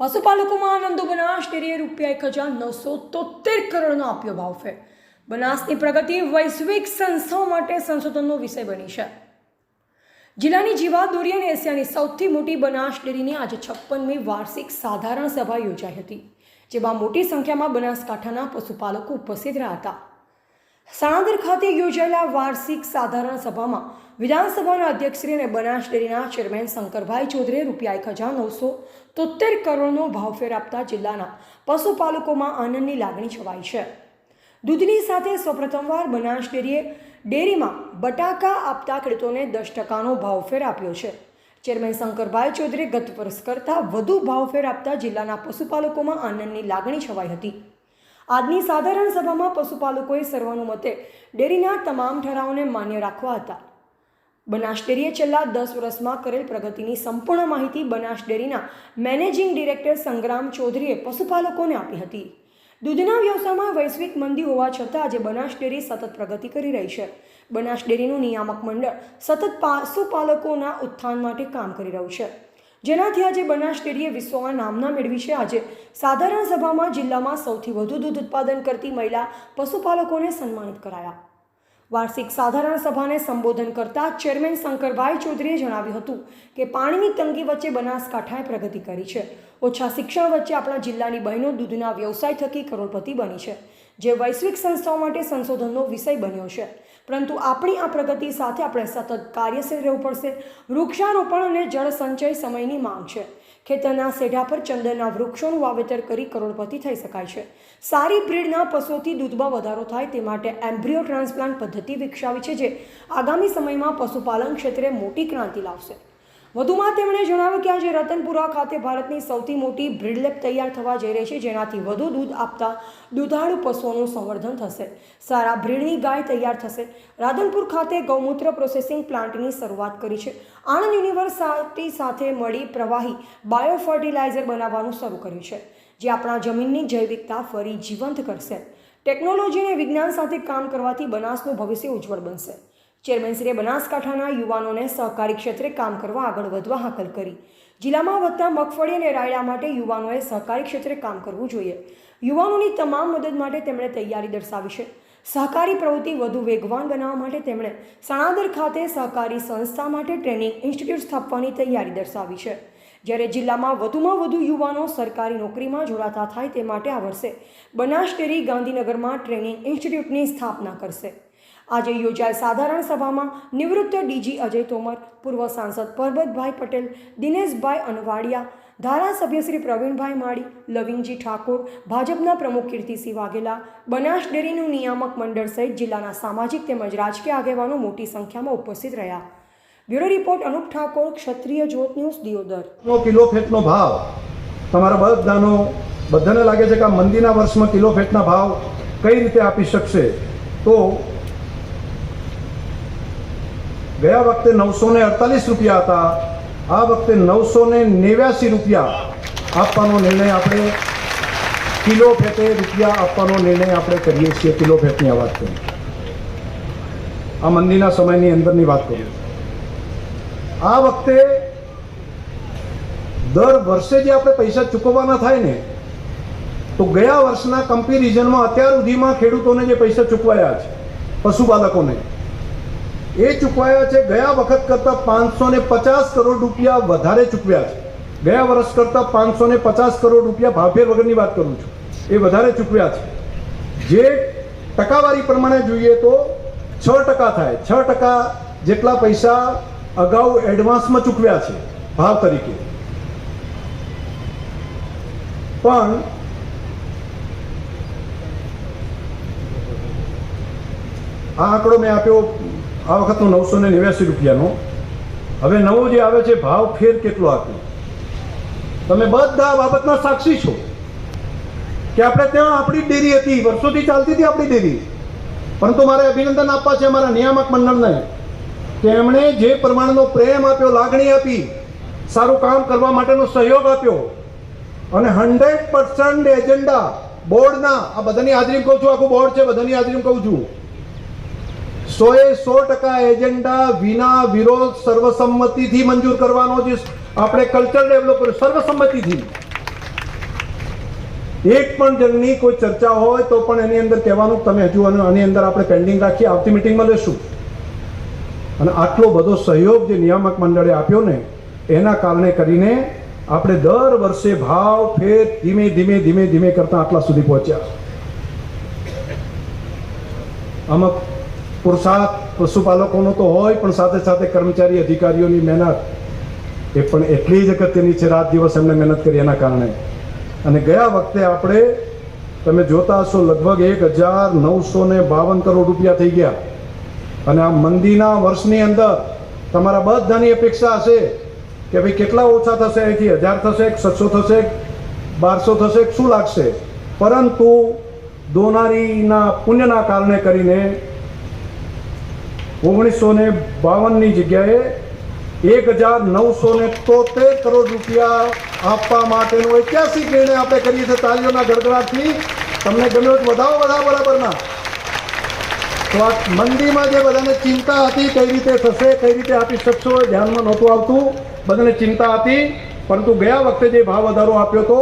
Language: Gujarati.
પશુપાલકોમાં આનંદો બનાસ ડેરીએ રૂપિયા એક હજાર નવસો તોતેર કરોડનો આપ્યો ભાવફેર બનાસની પ્રગતિ વૈશ્વિક સંસ્થાઓ માટે સંશોધનનો વિષય બની છે. જિલ્લાની જીવાદોરી અને એશિયાની સૌથી મોટી બનાસ ડેરીની આજે છપ્પનમી વાર્ષિક સાધારણ સભા યોજાઈ હતી, જેમાં મોટી સંખ્યામાં બનાસકાંઠાના પશુપાલકો ઉપસ્થિત રહ્યા હતા. સાણંદર ખાતે યોજાયેલા વાર્ષિક સાધારણ સભામાં વિધાનસભાના અધ્યક્ષશ્રી અને બનાસ ડેરીના ચેરમેન શંકરભાઈ ચૌધરીએ રૂપિયા એક હજાર નવસો તોતેર કરોડનો ભાવફેર આપતા જિલ્લાના પશુપાલકોમાં આનંદની લાગણી છવાઈ છે. દૂધની સાથે સૌપ્રથમવાર બનાસ ડેરીએ ડેરીમાં બટાકા આપતા ખેડૂતોને દસ ટકાનો ભાવફેર આપ્યો છે. ચેરમેન શંકરભાઈ ચૌધરીએ ગત વર્ષ કરતાં વધુ ભાવફેર આપતા જિલ્લાના પશુપાલકોમાં આનંદની લાગણી છવાઈ હતી. આજની સાધારણ સભામાં પશુપાલકોએ સર્વાનુમતે ડેરીના તમામ ઠરાવોને માન્ય રાખવા હતા. બનાસ ડેરીએ છેલ્લા દસ વર્ષમાં કરેલ પ્રગતિની સંપૂર્ણ માહિતી બનાસ ડેરીના મેનેજિંગ ડિરેક્ટર સંગ્રામ ચૌધરીએ પશુપાલકોને આપી હતી. દૂધના વ્યવસાયમાં વૈશ્વિક મંદી હોવા છતાં આજે બનાસ ડેરી સતત પ્રગતિ કરી રહી છે. બનાસ ડેરીનું નિયામક મંડળ સતત પશુપાલકોના ઉત્થાન માટે કામ કરી રહ્યું છે. જેનાથી આજે બનાસ ડેરીએ વિશ્વમાં નામના મેળવી છે. આજે સાધારણ સભામાં જિલ્લામાં સૌથી વધુ દૂધ ઉત્પાદન કરતી મહિલા પશુપાલકોને સન્માનિત કરાયા. વાર્ષિક સાધારણ સભાને સંબોધન કરતા ચેરમેન શંકરભાઈ ચૌધરીએ જણાવ્યું હતું કે પાણીની તંગી વચ્ચે બનાસકાંઠાએ પ્રગતિ કરી છે. ઓછા શિક્ષણ વચ્ચે આપણા જિલ્લાની બહેનો દૂધના વ્યવસાય થકી કરોડપતિ બની છે, જે વૈશ્વિક સંસ્થાઓ માટે સંશોધનનો વિષય બન્યો છે. પરંતુ આપણી આ પ્રગતિ સાથે આપણે સતત કાર્યશીલ રહેવું પડશે, વૃક્ષારોપણ અને જળ સંચય સમયની માંગ છે. ખેતરના સેઢા પર ચંદનના વૃક્ષોનું વાવેતર કરી કરોડપતિ થઈ શકાય છે. સારી બ્રીડના પશુઓથી દૂધમાં વધારો થાય તે માટે એમ્બ્રિયો ટ્રાન્સપ્લાન્ટ પદ્ધતિ વિકસાવી છે, જે આગામી સમયમાં પશુપાલન ક્ષેત્રે મોટી ક્રાંતિ લાવશે. વધુમાં તેમણે જણાવ્યું કે આજે રતનપુરા ખાતે ભારતની સૌથી મોટી બ્રીડલેબ તૈયાર થવા જઈ રહી છે, જેનાથી વધુ દૂધ આપતા દુધાળુ પશુઓનું સંવર્ધન થશે. સારા બ્રીડની ગાય તૈયાર થશે. રાધનપુર ખાતે ગૌમૂત્ર પ્રોસેસિંગ પ્લાન્ટની શરૂઆત કરી છે. આણંદ યુનિવર્સિટી સાથે મળી પ્રવાહી બાયો ફર્ટિલાઇઝર બનાવવાનું શરૂ કર્યું છે, જે આપણા જમીનની જૈવિકતા ફરી જીવંત કરશે. ટેકનોલોજી અને વિજ્ઞાન સાથે કામ કરવાથી બનાસનું ભવિષ્ય ઉજ્જવળ બનશે. ચેરમેનશ્રીએ બનાસકાંઠાના યુવાનોને સહકારી ક્ષેત્રે કામ કરવા આગળ વધવા હાકલ કરી. જિલ્લામાં વધતા મગફળી અને રાયડા માટે યુવાનોએ સહકારી ક્ષેત્રે કામ કરવું જોઈએ. યુવાનોની તમામ મદદ માટે તેમણે તૈયારી દર્શાવી છે. સહકારી પ્રવૃત્તિ વધુ વેગવાન બનાવવા માટે તેમણે સણાદર ખાતે સહકારી સંસ્થા માટે ટ્રેનિંગ ઇન્સ્ટિટ્યૂટ સ્થાપવાની તૈયારી દર્શાવી છે. જ્યારે જિલ્લામાં વધુમાં વધુ યુવાનો સરકારી નોકરીમાં જોડાતા થાય તે માટે આ વર્ષે બનાસ ડેરી ગાંધીનગરમાં ટ્રેનિંગ ઇન્સ્ટિટ્યૂટની સ્થાપના કરશે. આજે યોજાયેલ સાધારણ સભામાં નિવૃત્ત ડીજી અજય તોમર, પૂર્વ સાંસદ પરબતભાઈ પટેલ, દિનેશભાઈ અનવાડિયા, ધારાસભ્ય શ્રી પ્રવીણભાઈ માળી, લવિંગજી ઠાકોર, ભાજપના પ્રમુખ કીર્તિસિંહ વાઘેલા, બનાસ ડેરીનું નિયામક મંડળ સહિત જિલ્લાના સામાજિક તેમજ રાજકીય આગેવાનો મોટી સંખ્યામાં ઉપસ્થિત રહ્યા. Bureau report Anup Thakor, Kshatriya Jyot news, Deodar. Kilo ફેટનો ભાવ. તમારા બધાનો બધાને લાગે છે કે આ મંદીના વર્ષમાં કિલો ફેટના ભાવ કઈ રીતે આપી શકશે? તો ગયા વખતે નવસો ને અડતાલીસ રૂપિયા હતા. આ વખતે નવસો ને નેવ્યાસી રૂપિયા આપવાનો નિર્ણય આપણે કિલો ફેટે રૂપિયા આપવાનો નિર્ણય આપણે કરીએ છીએ કિલો ફેટની વાત કરી. આ મંદીના સમયની અંદરની વાત કરું. આ વખતે દર વર્ષે જે આપણે પૈસા ચૂકવવાના થાય ને, તો ગયા વર્ષના કમ્પેરિઝનમાં અત્યાર સુધીમાં ખેડૂતોને જે પૈસા ચૂકવાયા છે, પશુપાલકોને એ ચૂકવાયા છે. ગયા વખત કરતાં પાંચસો ને પચાસ કરોડ રૂપિયા વધારે ચૂકવ્યા છે. ગયા વર્ષ કરતાં પાંચસો ને પચાસ કરોડ રૂપિયા ભાવફેર વગરની વાત કરું છું. એ વધારે ચૂકવ્યા છે. જે ટકાવારી પ્રમાણે જોઈએ તો છ ટકા થાય. છ ટકા જેટલા પૈસા અગાઉ એડવાન્સમાં ચૂકવ્યા છે, ભાવ તરીકે. પણ આ આંકડો મેં આપ્યો આ વખતનો નવસો ને નેવ્યાસી રૂપિયાનો. હવે નવો જે આવે છે, ભાવ ફેર કેટલો આપ્યો? તમે બધા બાબતના સાક્ષી છો કે આપણે ત્યાં આપણી ડેરી હતી, વર્ષોથી ચાલતી હતી આપણી ડેરી. પરંતુ મારે અભિનંદન આપવા છે અમારા નિયામક મંડળને. કે એમણે જે પ્રમાણનો પ્રેમ આપ્યો, લાગણી આપી, સારું કામ કરવા માટેનો સહયોગ આપ્યો અને હંડ્રેડ પર્સન્ટ એજન્ડા, બોર્ડના, આ બધાની હાજરી કહું છું, આખું બોર્ડ છે, બધાની હાજરી કહું છું. સોએ સો ટકા એજન્ડા વિના વિરોધ સર્વસંમતિથી મંજૂર કરવાનો જે આપણે કલ્ચર ડેવલપ કર્યું, સર્વસંમતિથી. એક પણ જણની કોઈ ચર્ચા હોય તો પણ એની અંદર કહેવાનું તમે હજુ આની અંદર આપણે પેન્ડિંગ રાખીએ આવતી મિટિંગમાં લેશું અને આટલો બધો સહયોગ જે નિયામક મંડળે આપ્યો ને, એના કારણે કરીને આપણે દર વર્ષે ભાવ ફેર ધીમે ધીમે ધીમે ધીમે કરતા આટલા સુધી પહોંચ્યા. આમાં પુરુષાર્થ પશુપાલકોનો તો હોય, પણ સાથે સાથે કર્મચારી અધિકારીઓની મહેનત. એ પણ એટલી જ અગત્યની છે, રાત દિવસ એમને મહેનત કરી એના કારણે. અને ગયા વખતે આપણે, તમે જોતા હશો, લગભગ એક હજાર નવસો ને બાવન કરોડ રૂપિયા થઈ ગયા. અને આ મંદીના વર્ષની અંદર તમારા બધાની અપેક્ષા હશે કે ભાઈ કેટલા ઓછા થશે અહીંથી? હજાર થશે છસો થશે બારસો થશે શું લાગશે? પરંતુ દોનારીના પુણ્યના કારણે કરીને ઓગણીસો ને બાવનની જગ્યાએ એક હજાર નવસો ને તોતેર કરોડ રૂપિયા આપવા માટેનો ઐતિહાસિક નિર્ણય આપણે કરીએ છીએ તાલીઓના ગડગડાટથી. તમને ગમે તો વધાવો બધા બરાબરના. તો આ મંદીમાં જે બધાને ચિંતા હતી કઈ રીતે થશે, કઈ રીતે આપી શકશો ધ્યાનમાં નહોતું આવતું. બધાને ચિંતા હતી, પરંતુ ગયા વખતે જે ભાવ વધારો આપ્યો હતો